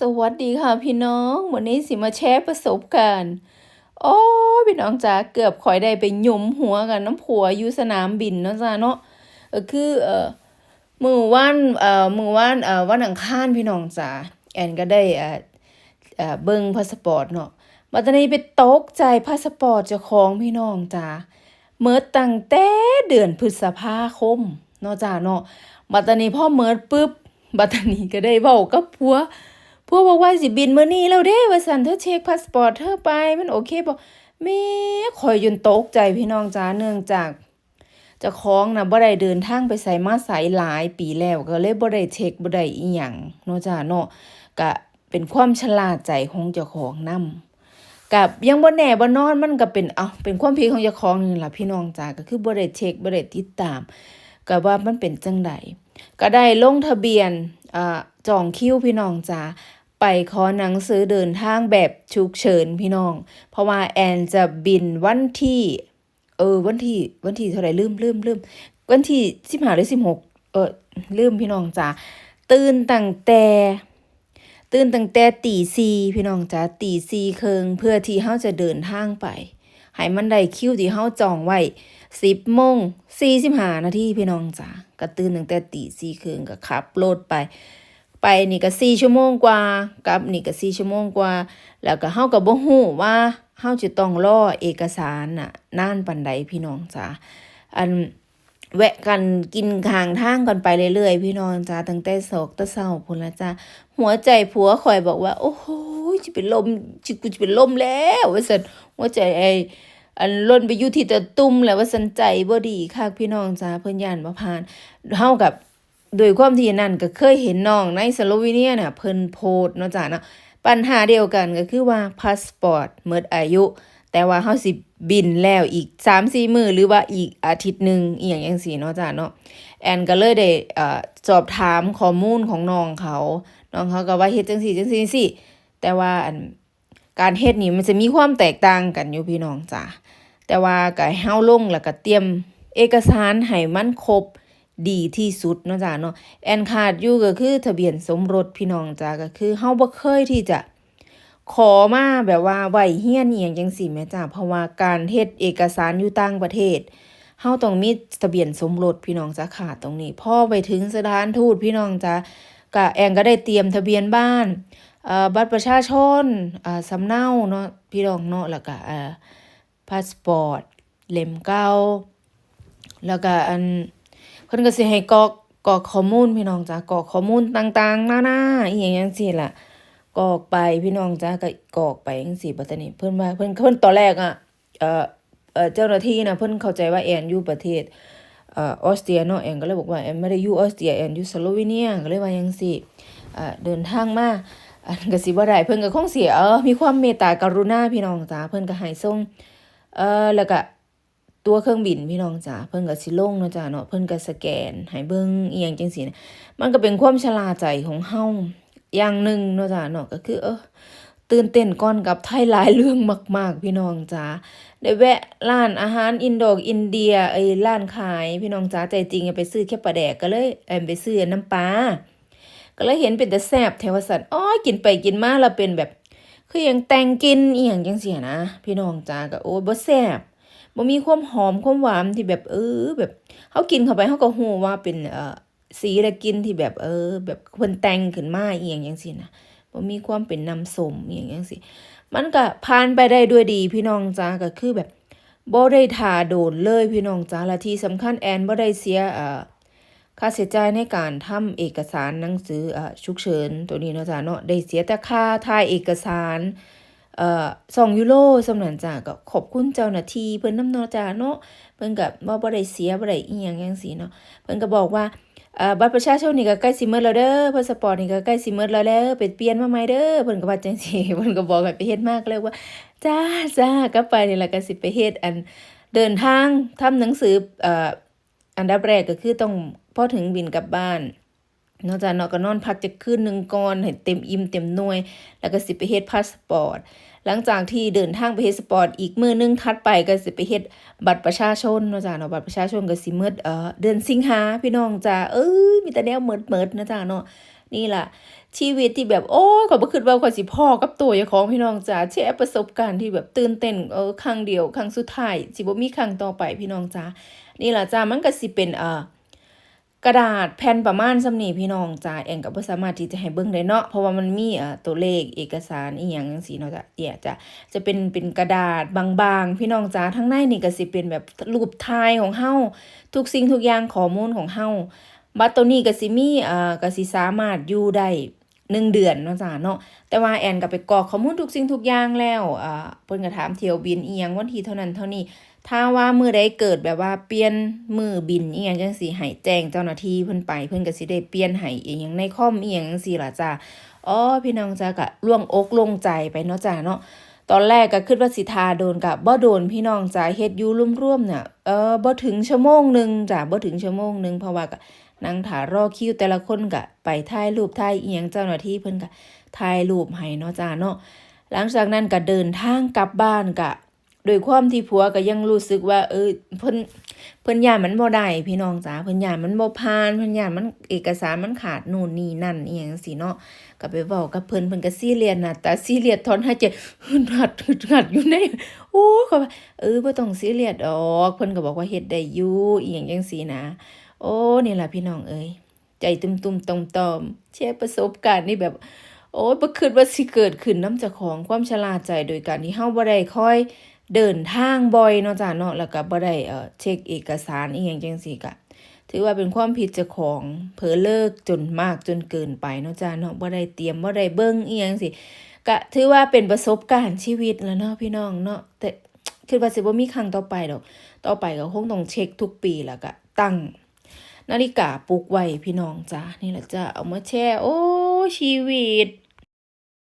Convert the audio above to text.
สวัสดีค่ะพี่น้องวันนี้สิมาแชร์ประสบการณ์โอ้พี่น้องจ๋าเกือบข่อยได้ไปหยุมหัวกันน้ำผัวอยู่สนามบินเนาะจ้าเนาะคือเอ่อมือวันเอ่อมือวันเอ่อวันอังคารพี่น้องจ๋าแอนก็ได้เอ่อเอ่อเบิ่งพาสปอร์ตเนาะบัตอนนี้ไปตกใจพาสปอร์ตเจ้าของพี่น้องจ๋าเมิดตั้งแต่เดือนพฤษภาคมเนาะจ้าเนาะบัตอนนี้พ่อเมิดปุ๊บบัตอนนี้ก็ได้เว้ากับผัว พวกบอกว่าสิบินมื้อนี้แล้วเด้ว่าซั่นเธอเช็คพาสปอร์ตเธอไป มันโอเคบ่แม่ข่อยจนตกใจพี่น้องจ๋าเนื่องจากเจ้าของนะบ่ได้เดินทางไปไสมาไสหลายปีแล้วก็เลยบ่ได้เช็คบ่ได้อีหยังเนาะจ้าเนาะก็เป็นความฉลาดใจของเจ้าของนำกับยังบ่แน่บ่นอนมันก็เป็นเอาเป็นความผิดของเจ้าของนี่ล่ะพี่น้องจ๋าก็คือบ่ได้เช็คบ่ได้ติดตามก็ว่ามันเป็นจังไดก็ได้ลงทะเบียนอ่าจองคิวพี่น้องจ๋า ไปขอหนังสือเดินทางแบบฉุกเฉินพี่น้อง เพราะว่าแอนจะบินวันที่ เออ วันที่วันที่เท่าไหร่ลืมลืมลืมวันที่สิบห้าหรือสิบหกเออลืมพี่น้องจ้าตื่นตั้งแต่ตื่นตั้งแต่ตีสี่พี่น้องจ้าตีสี่ครึ่งเพื่อที่เฮาจะเดินทางไปให้มันได้คิวที่เฮาจองไว้สิบโมงสี่สิบห้านาทีพี่น้องจ้าก็ตื่นตั้งแต่ตีสี่ครึ่งก็ขับรถไป ไปนี่ก็สี่ชั่วโมงกว่ากลับนี่ก็สี่ชั่วโมงกว่า แล้วก็เฮาก็บ่ฮู้ว่าเฮาจะต้องรอเอกสารน่ะนานปานใดพี่น้องจ้าอันแวะกันกินข้างทางกันไปเรื่อยๆพี่น้องจ้าตั้งแต่ศอกตะเช้าพุ่นละจ้าหัวใจผัวข่อยบอกว่า โอ้โหจะเป็นลมจิกูจะเป็นลมแล้วว่าซั่นหัวใจไออันล่นไปอยู่ที่ตะตุ่มแล้วว่าสันใจบ่ดีคักพี่น้องจ้าเพิ่นย่านบ่ผ่านเฮากับ โดยความที่นั่นก็เคยเห็นน้องในสโลวีเนียน่ะเพิ่นโพสต์เนาะจ้ะเนาะปัญหาเดียวกันก็คือว่าพาสปอร์ตหมดอายุ แต่ว่าเฮาสิบินแล้วอีก 3-4มื้อหรือว่าอีกอาทิตย์หนึ่งอีหยังจังซี่เนาะจ้ะเนาะแอนก็เลยได้เอ่อสอบถามข้อมูลของน้องเขา น้องเขาก็ว่าเฮ็ดจังซี่จังซี่จังซี่ แต่ว่าอันการเฮ็ดนี่มันจะมีความแตกต่างกันอยู่พี่น้องจ้ะแต่ว่าก็ให้เฮาลงแล้วก็เตรียมเอกสารให้มันครบ ดีที่สุดเนาะจ้ะเนาะแอนขาดอยู่ก็คือทะเบียนสมรสพี่น้องจ้ะก็คือเฮาบ่เคยที่จะขอมาแบบว่าไหวเฮียนอีหยังจังซี่แม่จ้ะเพราะว่าการเฮ็ดเอกสารอยู่ต่างประเทศเฮาต้องมีทะเบียนสมรสพี่น้องจ้ะขาดตรงนี้พอไปถึงสถานทูตพี่น้องจ้ะก็แอนก็ได้เตรียมทะเบียนบ้านเอ่อบัตรประชาชนอ่าสำเนาเนาะพี่น้องเนาะแล้วก็เอ่อพาสปอร์ตเล่มเก่าแล้วก็อัน พิ่นก็สิให้กรอกกรอกข้อมูลพี่น้องจ้ะกรอกข้อมูลต่างๆหน้านาอีหยังจังซี่ล่ะกรอกไปพี่น้องจ้ะก็กรอกไปจังซี่บัดตานี้ เพิ่นว่าเพิ่นเพิ่นตอนแรกอะเอ่อเอ่อเจ้าหน้าที่นะเพิ่นเข้าใจว่าแอนอยู่ประเทศออสเตรียเนาะแอนก็เลยบอกว่าแอนไม่ได้อยู่ออสเตรียแอนอยู่สโลวีเนียก็เลยว่าจังซี่เดินทางมาอันก็สิบ่ได้เพิ่นก็คงเสิเออมีความเมตตากรุณาพี่น้องจ้ะเพิ่นก็ให้ส่งเออแล้วก็ ตัวเครื่องบินพี่น้องจ๋าเพิ่นก็สิลงเนาะจ้ะเนาะเพิ่นก็สแกนให้เบิ่งอีหยังจังซี่นะมันก็เป็นความชราใจของเฮาอย่างหนึ่งเนาะจ้ะเนาะก็คือ เออตื่นเต้นก่อนกับไทยหลายเรื่องมาก ๆ พี่น้องจ๋าได้แวะร้านอาหารอินโดอินเดียเอ้ร้านขายพี่น้องจ๋าใจจริงอะไปซื้อแค่ปลาแดกก็เลยเอ็มไปซื้อน้ำปลาก็เลยเห็นเป็นแต่แซ่บแถวสันอ้อกินไปกินมาแล้วเป็นแบบ คือหยังแต่งกินอีหยังจังซี่นะ พี่น้องจ๋าก็โอ้บ่แซ่บ บ่มีความหอมความหวานที่แบบเออแบบเฮากินเข้าไปเฮาก็ฮู้ว่าเป็นเอ่อสีและกินที่แบบเออ แบบเพิ่นแต่งขึ้นมาอีหยังจังซี่นะบ่มีความเป็นน้ำส้มอีหยังจังซี่มันก็ผ่านไปได้ด้วยดีพี่น้องจ้าก็คือแบบบ่ได้ท่าโดนเลยพี่น้องจ้าและที่สำคัญแอนบ่ได้เสียเอ่อค่าใช้จ่ายในการทำเอกสารหนังสือเอ่อฉุกเฉินตัวนี้เนาะจ้าเนาะได้เสียแต่ค่าถ่ายเอกสาร สองยูโรสำนันจ้าก็ขอบคุณเจ้าหน้าที่เพิ่นน้ำเนาะจ้าเนาะเพิ่นก็บ่บ่ได้เสียบ่ได้อีหยังจังซี่เนาะเพิ่นก็บอกว่าบัตรประชาชนนี่ก็ใกล้สิหมดแล้วเด้อพาสปอร์ตนี่ก็ใกล้สิหมดแล้วแล้วไปเปลี่ยนมาใหม่เด้อเพิ่นก็ว่าจังซี่เพิ่นก็บอกให้ไปเฮ็ดมากเลยว่าจ้าจ้ากลับไปนี่ล่ะก็สิไปเฮ็ดอันเดินทางทำหนังสืออ่ออันดับแรกก็คือต้องพอถึงบินกลับบ้าน นาะจ้าเนาะก็นอนพักจักคืนหนึ่งก่อนให้เต็มอิ่มเต็มหน่วย แล้วก็สิไปเฮ็ดพาสปอร์ต หลังจากที่เดินทางไปเฮ็ดสปอร์ตอีกมือนึงถัดไปก็สิไปเฮ็ดบัตรประชาชนนาะจ้ะเนาะบัตรประชาชนก็สิหมดเอ่อเดือนสิงหาพี่น้องจ้ะเอ้ยมีแต่แนวหมิดๆนะจ้ะเนาะนี่ล่ะชีวิตที่แบบโอ้ยขอบ่คิดว่าข่อสิพ้อกับตัวเจ้าของพี่น้องจ๋าแชร์ประสบการณ์ที่แบบตื่นเต้นเออครั้งเดียวครั้งสุดท้ายสิบ่มีครั้งต่อไปพี่น้องจ๋านี่ล่ะจ้ามันก็สิเป็นเอ่อ กระดาษแผ่นประมาณสำนีพี่น้องจ้าแองก็บ่สามารถที่จะให้เบิ่งได้เนาะเพราะว่ามันมีเอ่อตัวเลขเอกสารอีหยังจังซี่เนาะจ้ะเนี่ยจะจะเป็นเป็นกระดาษบางๆ พี่น้องจ้าทั้งในนี่ก็สิเป็นแบบรูปถ่ายของเฮาทุกสิ่งทุกอย่างข้อมูลของเฮาบัตรตัวนี้ก็สิมีเอ่อก็สิสามารถอยู่ได้ หนึ่งเดือนเนาะจ้าเนาะแต่ว่าแอนก็ไปกรอกข้อมูลทุกสิ่งทุกอย่างแล้วอ่าเพิ่นก็ถามเที่ยวบินเอียงวันที่เท่านั้นเท่านี้ ถ้าว่ามือใดเกิดแบบว่าเปลี่ยนมือบินเอียงจังซี่ให้แจ้งเจ้าหน้าที่เพิ่นไปเพิ่นก็สิได้เปลี่ยนให้อียังในข้อมอียงจังสีล่ะจ้าอ๋อพี่น้องจ้าก็ล่วงอกลงใจไปเนาะจ้าเนาะ ตอนแรกก็คิดว่าสิทาโดนกับบ่โดนพี่น้องจ่าเฮ็ดยูร่วมๆเนี่ยเออบ่ถึงชั่วโมงหนึ่งจ้าบ่ถึงชั่วโมงหนึ่งเพราะว่าก็นั่งถ่ารอคิวแต่ละคนก็ไปถ่ายรูปถ่ายเอียงเจ้าหน้าที่เพิ่นก็ถ่ายรูปให้เนาะจ้าเนาะหลังจากนั้นก็เดินทางกลับบ้านก็ โดยความที่ผัวก็ยังรู้สึกว่า เออเพิ่นเพิ่นย่านมันบ่ได้พี่น้องจ้าเพิ่นย่านมันบ่ผ่านเพิ่นย่านมันเอกสารมันขาดนู่นนี่นั่นอีหยังจังซี่เนาะก็ไปเว้ากับเพิ่นเพิ่นก็ซีเรียสน่ะแต่ซีเรียสถอนหายใจฮึดหัดฮึดหัดอยู่ในโอ้เขาว่าเออบ่ต้องซีเรียสดอกเพิ่นก็บอกว่าเฮ็ดได้อยู่อีหยังจังซี่นะ โอ้นี่ล่ะพี่น้องเอ้ยใจตุ้มๆตอมๆแชร์ประสบการณ์นี่แบบโอ้ยบ่คิดว่าสิเกิดขึ้นนำเจ้าของความฉลาดใจโดยการที่เฮาบ่ได้ค่อย เดินทางบ่อยเนาะจ้ะเนาะแล้วก็บ่ได้เอ่อเช็คเอกสารอีหยังจังซี่ก็ถือว่าเป็นความผิดเจ้าของเผลอเลิกจนมากจนเกินไปเนาะจ้ะเนาะบ่ได้เตรียมบ่ได้เบิ่งอีหยังสิก็ถือว่าเป็นประสบการณ์ชีวิตแล้วเนาะพี่น้องเนาะแต่คิดว่าสิบ่มีครั้งต่อไปดอก ต่อไปก็คงต้องเช็คทุกปีแล้วก็ตั้งนาฬิกาปลุกไว้พี่น้องจ้านี่แหละจ้าเอามาแช่โอ้ชีวิต